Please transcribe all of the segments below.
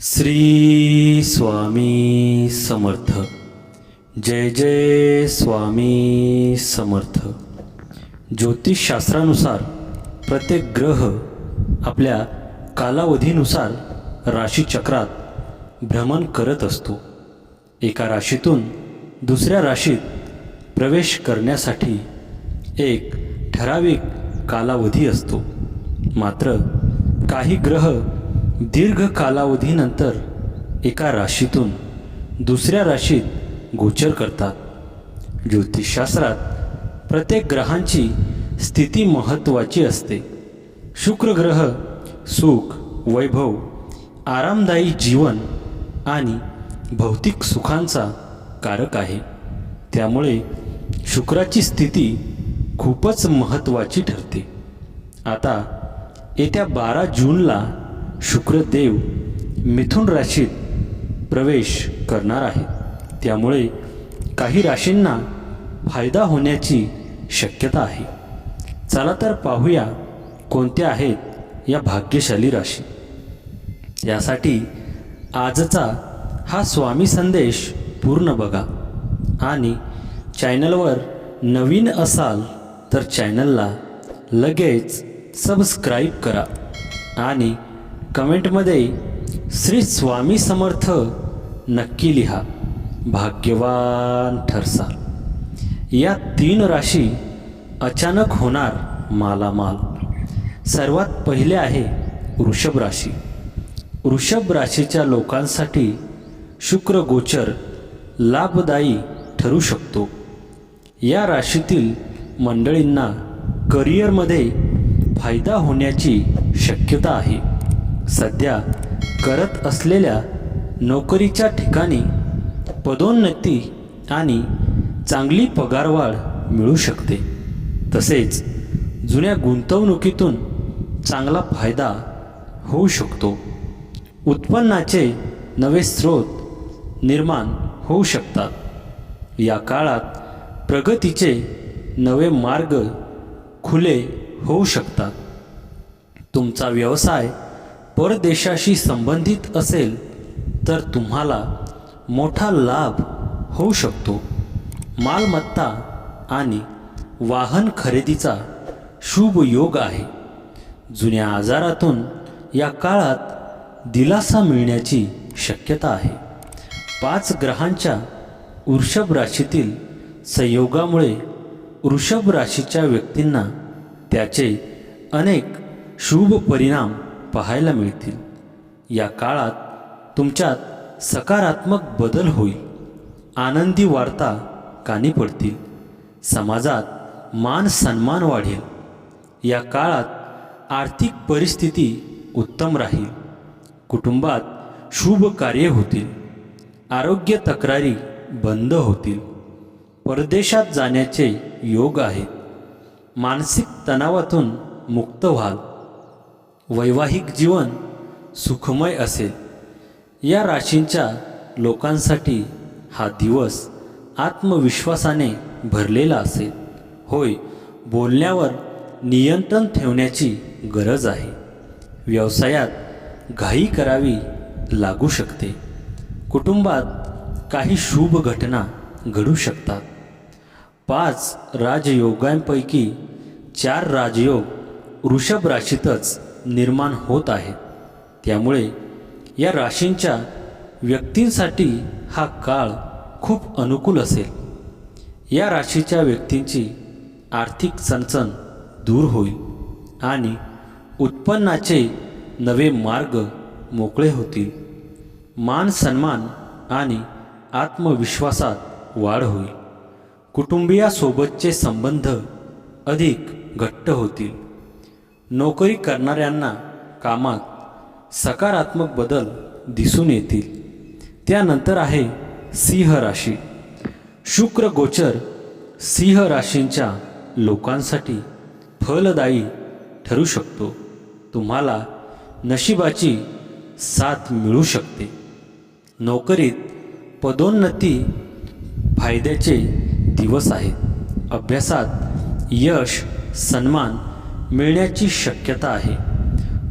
श्री स्वामी समर्थ. जय जय स्वामी समर्थ. ज्योतिषशास्त्रानुसार प्रत्येक ग्रह आपल्या कालावधीनुसार राशीचक्रात भ्रमण करत असतो. एका राशीतून दुसऱ्या राशीत प्रवेश करण्यासाठी एक ठराविक कालावधी असतो. मात्र काही ग्रह दीर्घ कालावधीनंतर एका राशीतून दुसऱ्या राशीत गोचर करतात. ज्योतिषशास्त्रात प्रत्येक ग्रहांची स्थिती महत्त्वाची असते. शुक्र ग्रह सुख वैभव आरामदायी जीवन आणि भौतिक सुखांचा कारक आहे. त्यामुळे शुक्राची स्थिती खूपच महत्त्वाची ठरते. आता येत्या बारा जूनला शुक्रदेव मिथुन राशीत प्रवेश करणार आहे. त्यामुळे काही राशींना फायदा होण्याची शक्यता आहे. चला तर पाहूया कोणत्या आहेत या भाग्यशाली राशी. यासाठी आजचा हा स्वामी संदेश पूर्ण बघा. आणि चॅनलवर नवीन असाल तर चॅनलला लगेच सबस्क्राईब करा. आणि कमेंटमध्ये श्री स्वामी समर्थ नक्की लिहा. भाग्यवान ठरसा. या तीन राशी अचानक होणार मालामाल. सर्वात पहिले आहे वृषभ राशी. वृषभ राशीच्या लोकांसाठी शुक्र गोचर लाभदायी ठरू शकतो. या राशीतील मंडळींना करिअरमध्ये फायदा होण्याची शक्यता आहे. सध्या करत असलेल्या नोकरीच्या ठिकाणी पदोन्नती आणि चांगली पगारवाढ मिळू शकते. तसेच जुन्या गुंतवणुकीतून चांगला फायदा होऊ शकतो. उत्पन्नाचे नवे स्रोत निर्माण होऊ शकतात. या काळात प्रगतीचे नवे मार्ग खुले होऊ शकतात. तुमचा व्यवसाय परदेशाशी संबंधित असेल तर तुम्हाला मोठा लाभ होऊ शकतो. मालमत्ता आणि वाहन खरेदीचा शुभ योग आहे. जुन्या आजारातून या काळात दिलासा मिळण्याची शक्यता आहे. पाच ग्रहांच्या वृषभ राशीतील संयोगामुळे वृषभ राशीच्या व्यक्तींना त्याचे अनेक शुभ परिणाम पाहायला मिळतील. या काळात तुमच्यात सकारात्मक बदल होईल. आनंदी वार्ता कानी पडतील. समाजात मान सन्मान वाढेल. या काळात आर्थिक परिस्थिती उत्तम राहील. कुटुंबात शुभ कार्य होतील. आरोग्य तक्रारी बंद होतील. परदेशात जाण्याचे योग आहेत. मानसिक तणावातून मुक्त व्हाल. वैवाहिक जीवन सुखमय असेल. या राशींच्या लोकांसाठी हा दिवस आत्मविश्वासाने भरलेला असेल. होय बोलण्यावर नियंत्रण ठेवण्याची गरज आहे. व्यवसायात घाई करावी लागू शकते. कुटुंबात काही शुभ घटना घडू शकतात. पाच राजयोगांपैकी चार राजयोग वृषभ राशीतच निर्माण होत आहे. त्यामुळे या राशींच्या व्यक्तींसाठी हा काळ खूप अनुकूल असेल. या राशीच्या व्यक्तींची आर्थिक चणचण दूर होईल आणि उत्पन्नाचे नवे मार्ग मोकळे होतील. मान सन्मान आणि आत्मविश्वासात वाढ होईल. कुटुंबियासोबतचे संबंध अधिक घट्ट होतील. नोकरी करणाऱ्यांना कामात सकारात्मक बदल दिसून येतील. त्यानंतर आहे सिंह राशी. शुक्र गोचर सिंह राशींच्या लोकांसाठी फलदायी ठरू शकतो. तुम्हाला नशिबाची साथ मिळू शकते. नोकरीत पदोन्नती फायद्याचे दिवस आहेत. अभ्यासात यश सन्मान मिळण्याची शक्यता आहे.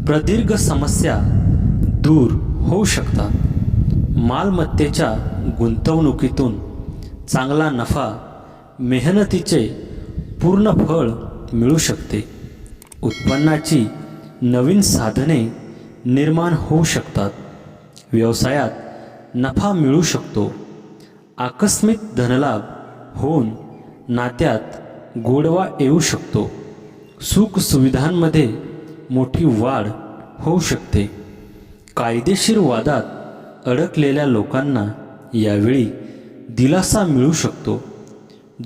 प्रदीर्घ समस्या दूर होऊ शकतात. मालमत्तेच्या गुंतवणुकीतून चांगला नफा मेहनतीचे पूर्ण फळ मिळू शकते. उत्पन्नाची नवीन साधने निर्माण होऊ शकतात. व्यवसायात नफा मिळू शकतो. आकस्मिक धनलाभ होऊन नात्यात गोडवा येऊ शकतो. सुखसुविधांमध्ये मोठी वाढ होऊ शकते. कायदेशीर वादात अडकलेल्या लोकांना यावेळी दिलासा मिळू शकतो.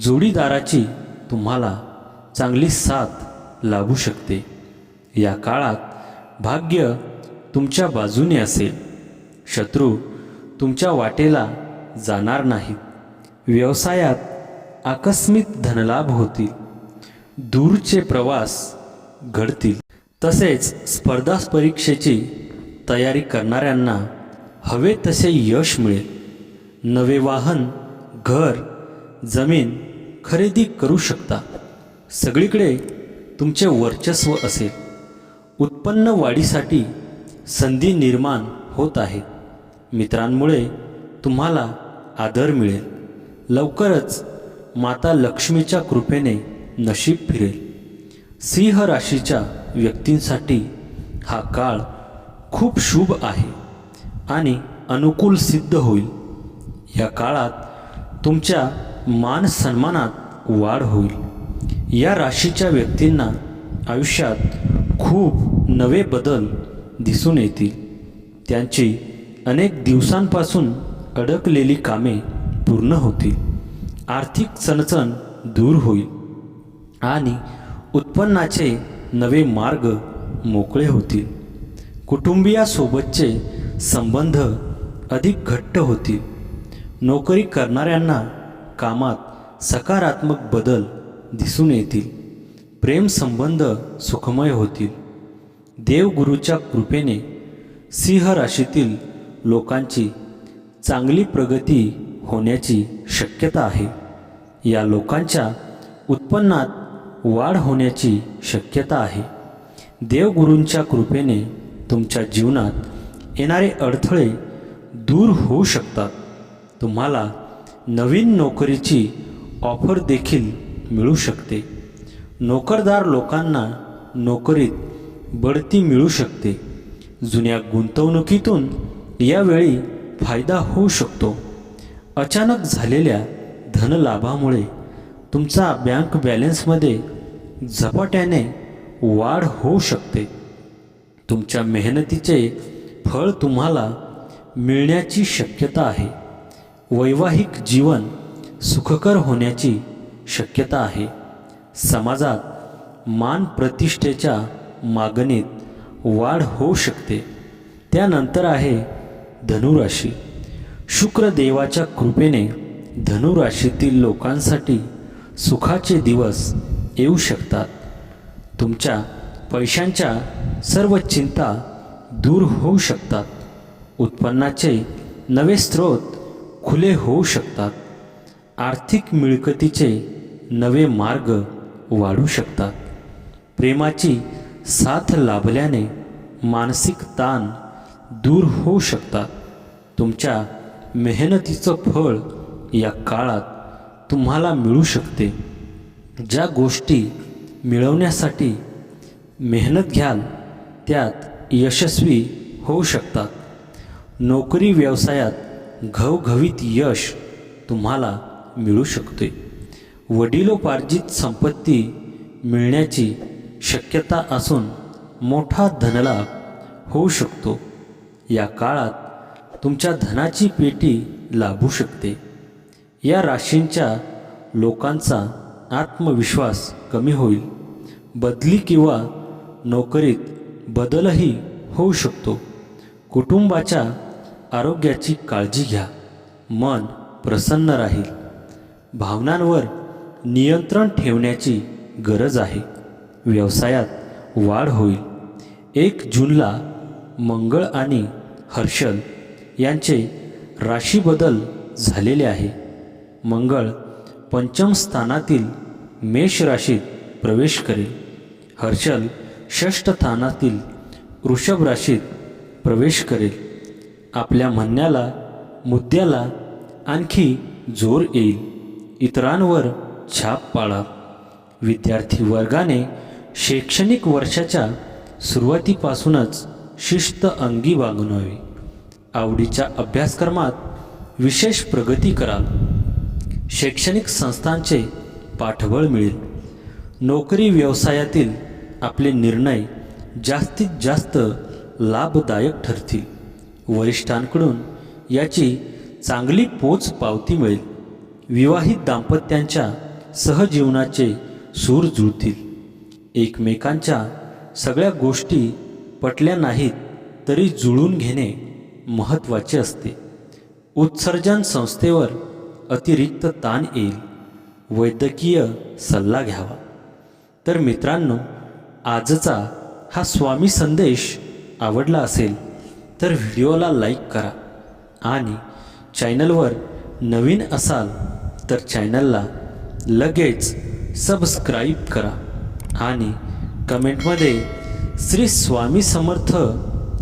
जोडीदाराची तुम्हाला चांगली साथ लाभू शकते. या काळात भाग्य तुमच्या बाजूने असेल. शत्रू तुमच्या वाटेला जाणार नाहीत. व्यवसायात आकस्मिक धनलाभ होतील. दूरचे प्रवास घडतील. तसेच स्पर्धा परीक्षेची तयारी करणाऱ्यांना हवे तसे यश मिळेल. नवे वाहन घर जमीन खरेदी करू शकता. सगळीकडे तुमचे वर्चस्व असेल. उत्पन्न वाढीसाठी संधी निर्माण होत आहे. मित्रांमुळे तुम्हाला आदर मिळेल. लवकरच माता लक्ष्मीच्या कृपेने नशीब फिरेल. सिंह राशीच्या व्यक्तींसाठी हा काळ खूप शुभ आहे आणि अनुकूल सिद्ध होईल. या काळात तुमच्या मान सन्मानात वाढ होईल. या राशीच्या व्यक्तींना आयुष्यात खूप नवे बदल दिसून येतील. त्यांची अनेक दिवसांपासून अडकलेली कामे पूर्ण होतील. आर्थिक चणचण दूर होईल. आणि उत्पन्नाचे नवे मार्ग मोकळे होतील. कुटुंबियासोबतचे संबंध अधिक घट्ट होतील. नोकरी करणाऱ्यांना कामात सकारात्मक बदल दिसून येतील. प्रेमसंबंध सुखमय होतील. देवगुरूच्या कृपेने सिंह राशीतील लोकांची चांगली प्रगती होण्याची शक्यता आहे. या लोकांच्या उत्पन्नात वाढ होण्याची शक्यता आहे. देवगुरूंच्या कृपेने तुमच्या जीवनात येणारे अडथळे दूर होऊ शकतात. तुम्हाला नवीन नोकरीची ऑफर देखील मिळू शकते. नोकरदार लोकांना नोकरीत बढती मिळू शकते. जुन्या गुंतवणुकीतून यावेळी फायदा होऊ शकतो. अचानक झालेल्या धनलाभामुळे तुमचा बँक बॅलन्समध्ये झपाट्याने वाढ होऊ शकते. तुमच्या मेहनतीचे फळ तुम्हाला मिळण्याची शक्यता आहे. वैवाहिक जीवन सुखकर होण्याची शक्यता आहे. समाजात मान प्रतिष्ठेच्या मागणीत वाढ होऊ शकते. त्यानंतर आहे धनुराशी. शुक्रदेवाच्या कृपेने धनुराशीतील लोकांसाठी सुखाचे दिवस येऊ शकतात. तुमच्या पैशांच्या सर्व चिंता दूर होऊ शकतात. उत्पन्नाचे नवे स्रोत खुले होऊ शकतात. आर्थिक मिळकतीचे नवे मार्ग वाढू शकतात. प्रेमाची साथ लाभल्याने मानसिक ताण दूर होऊ शकतात. तुमच्या मेहनतीचं फळ या काळात तुम्हाला मिळू शकते. ज्या गोष्टी मिळवण्यासाठी मेहनत घ्याल त्यात यशस्वी होऊ शकतात. नोकरी व्यवसायात घवघवीत यश तुम्हाला मिळू शकते. वडिलोपार्जित संपत्ती मिळण्याची शक्यता असून मोठा धनलाभ होऊ शकतो. या काळात तुमच्या धनाची पेटी लाभू शकते. या राशींच्या लोकांचा आत्मविश्वास कमी होईल. बदली किंवा नोकरीत बदलही होऊ शकतो. कुटुंबाच्या आरोग्याची काळजी घ्या. मन प्रसन्न राहील. भावनांवर नियंत्रण ठेवण्याची गरज आहे. व्यवसायात वाढ होईल. एक जूनला मंगळ आणि हर्षल यांचे राशीबदल झालेले आहे. मंगळ पंचम स्थानातील मेष राशीत प्रवेश करेल. हर्षल षष्ठ स्थानातील वृषभ राशीत प्रवेश करेल. आपल्या म्हणण्याला मुद्द्याला आणखी जोर येईल. इतरांवर छाप पाळा विद्यार्थी वर्गाने शैक्षणिक वर्षाच्या सुरुवातीपासूनच शिस्त अंगी बाळगावी आवडीच्या अभ्यासक्रमात विशेष प्रगती करा शैक्षणिक संस्थांचे पाठबळ मिळेल. नोकरी व्यवसायातील आपले निर्णय जास्तीत जास्त लाभदायक ठरतील. वरिष्ठांकडून याची चांगली पोच पावती मिळेल. विवाहित दाम्पत्यांच्या सहजीवनाचे सूर जुळतील. एकमेकांच्या सगळ्या गोष्टी पटल्या नाहीत तरी जुळून घेणे महत्त्वाचे असते. उत्सर्जन संस्थेवर अतिरिक्त ताण येईल. वैद्यकीय सल्ला घ्यावा. तर मित्रांनो आजचा हा स्वामी संदेश आवडला असेल तर व्हिडिओला लाईक करा आणि चॅनलवर नवीन असाल तर चॅनलला लगेच सबस्क्राईब करा आणि कमेंटमध्ये श्री स्वामी समर्थ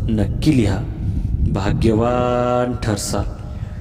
नक्की लिहा. भाग्यवान ठरसाल.